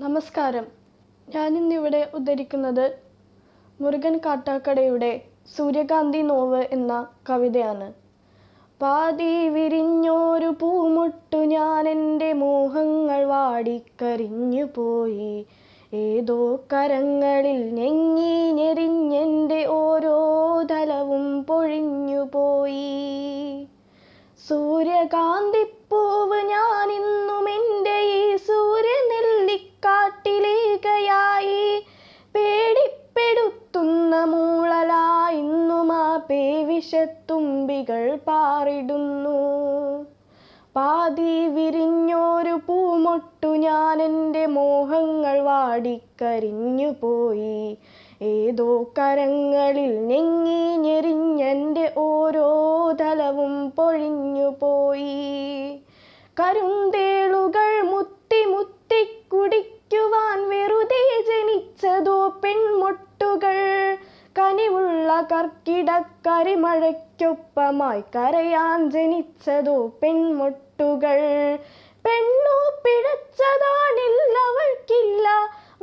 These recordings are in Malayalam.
നമസ്കാരം. ഞാനിന്നിവിടെ ഉദ്ധരിക്കുന്നത് മുരുകൻ കാട്ടാക്കടയുടെ സൂര്യകാന്തി നോവ് എന്ന കവിതയാണ്. പാതി വിരിഞ്ഞോരു പൂമുട്ടു ഞാൻ എന്റെ മോഹങ്ങൾ വാടിക്കരിഞ്ഞു പോയി. ഏതോ കരങ്ങളിൽ ഞെങ്ങി ഞെരിഞ്ഞെന്റെ ഓരോ തലവും പൊഴിഞ്ഞു പോയി. സൂര്യകാന്തിപ്പൂവ് ഞാൻ പേവിഷത്തുമ്പികൾ പാറിടുന്നു. പാതി വിരിഞ്ഞോരു പൂമൊട്ടു ഞാൻ എന്റെ മോഹങ്ങൾ വാടിക്കരിഞ്ഞു പോയി. ഏതോ കരങ്ങളിൽ ഞെങ്ങി ഞെരിഞ്ഞെന്റെ ഓരോ തലവും പൊഴിഞ്ഞു പോയി. കരുന്തേളുകൾ മുത്തി മുത്തി കുടിക്കുവാൻ വെറുതെ ജനിച്ചതോ കർക്കിടക്കരിമഴയ്ക്കൊപ്പമായി കരയാൻ ജനിച്ചതോ പെൺമുട്ടുകൾ. പെണ്ണു പിഴച്ചതാണില്ല അവൾക്കില്ല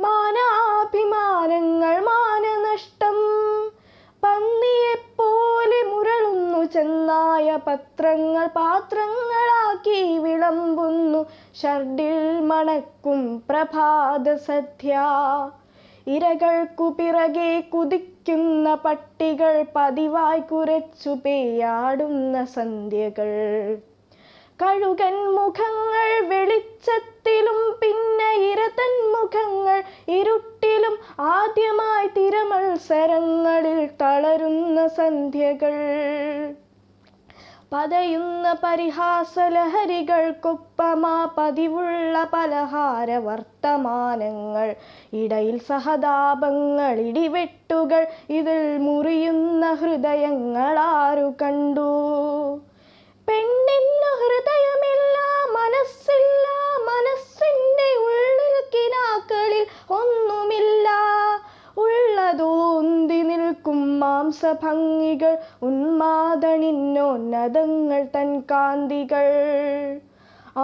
മാനാഭിമാനങ്ങൾ മാനനഷ്ടം. പന്നിയെപ്പോലെ മുരളുന്നു ചെന്നായ പത്രങ്ങൾ പാത്രങ്ങളാക്കി വിളമ്പുന്നു ഷർഡിൽ മണക്കും പ്രഭാത സദ്യ. ഇരകൾക്കു പിറകെ കുതിക്കുന്ന പട്ടികൾ പതിവായി കുരച്ചു പേയാടുന്ന സന്ധ്യകൾ. കഴുകൻ മുഖങ്ങൾ വെളിച്ചത്തിലും പിന്നെ ഇരതൻ മുഖങ്ങൾ ഇരുട്ടിലും ആദ്യമായി തിരമത്സരങ്ങളിൽ തളരുന്ന സന്ധ്യകൾ. പതയുന്ന പരിഹാസലഹരികൾക്കൊപ്പമാ പതിവുള്ള പലഹാര വർത്തമാനങ്ങൾ ഇടയിൽ സഹതാപങ്ങൾ ഇടിവെട്ടുകൾ ഇതിൽ മുറിയുന്ന ഹൃദയങ്ങളാരു കണ്ടു? മാംസഭംഗികൾ ഉന്മാദണിന്നോന്നതങ്ങൾ തൻ കാന്തികൾ.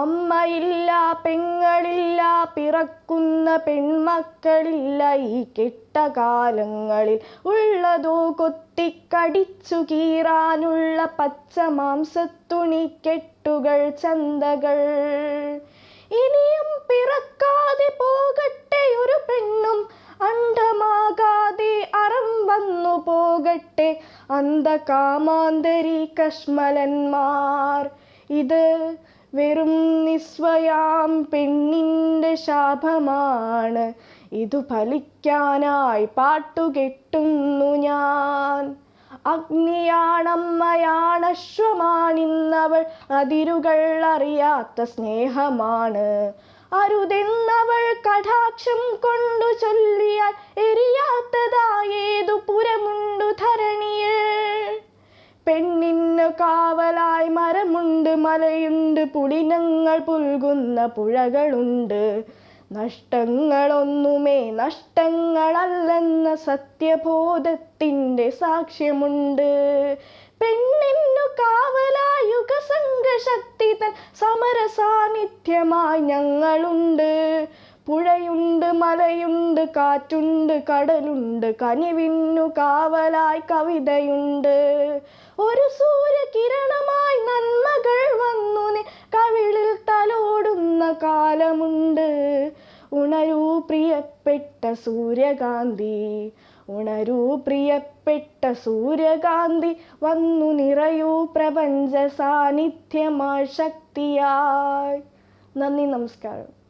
അമ്മയില്ല പെങ്ങളില്ല പിറക്കുന്ന പെൺമക്കളില്ല ഈ കെട്ടകാലങ്ങളിൽ ഉള്ളതോ കൊത്തിക്കടിച്ചു കീറാനുള്ള പച്ച മാംസത്തുണി കെട്ടുകൾ ചന്തകൾ. ഇനിയും പിറക്കാതെ പോകട്ടെ ഒരു പെണ്ണും അന്ധകാമാന്തരി കശ്മലന്മാർ ഇത് വെറും നിസ്വയാം പെണ്ണിന്റെ ശാപമാണ്. ഇതു ഫലിക്കാനായി പാട്ടുകെട്ടുന്നു ഞാൻ. അഗ്നിയാണമ്മയാണശ്വമാണിന്നവൾ അതിരുകൾ അറിയാത്ത സ്നേഹമാണ്. അരുതെന്നവൾ കടാക്ഷം കൊണ്ടു ചൊല്ലിയാൽ എരിയാത്തതായേതു മലയുണ്ട് പുളിനങ്ങൾ പുൽകുന്ന പുഴകളുണ്ട്. നഷ്ടങ്ങളൊന്നുമേ നഷ്ടങ്ങളല്ലെന്ന സത്യബോധത്തിന്റെ സാക്ഷ്യമുണ്ട്. പെണ്ണിന്നു കാവലായുഗ സംഘശക്തി തൻ സമര സാന്നിധ്യമായി ഞങ്ങളുണ്ട്. പുഴയുണ്ട് മലയുണ്ട് കാറ്റുണ്ട് കടലുണ്ട് കനിവിന്നു കാവലായി കവിതയുണ്ട്. ഒരു സൂര്യകിരണമായി നന്മകൾ കാലമുണ്ട്. ഉണരൂ പ്രിയപ്പെട്ട സൂര്യകാന്തി. ഉണരൂ പ്രിയപ്പെട്ട സൂര്യകാന്തി. വന്നു നിറയൂ പ്രപഞ്ച സാന്നിധ്യമാ ശക്തിയായി. നന്ദി നമസ്കാരം.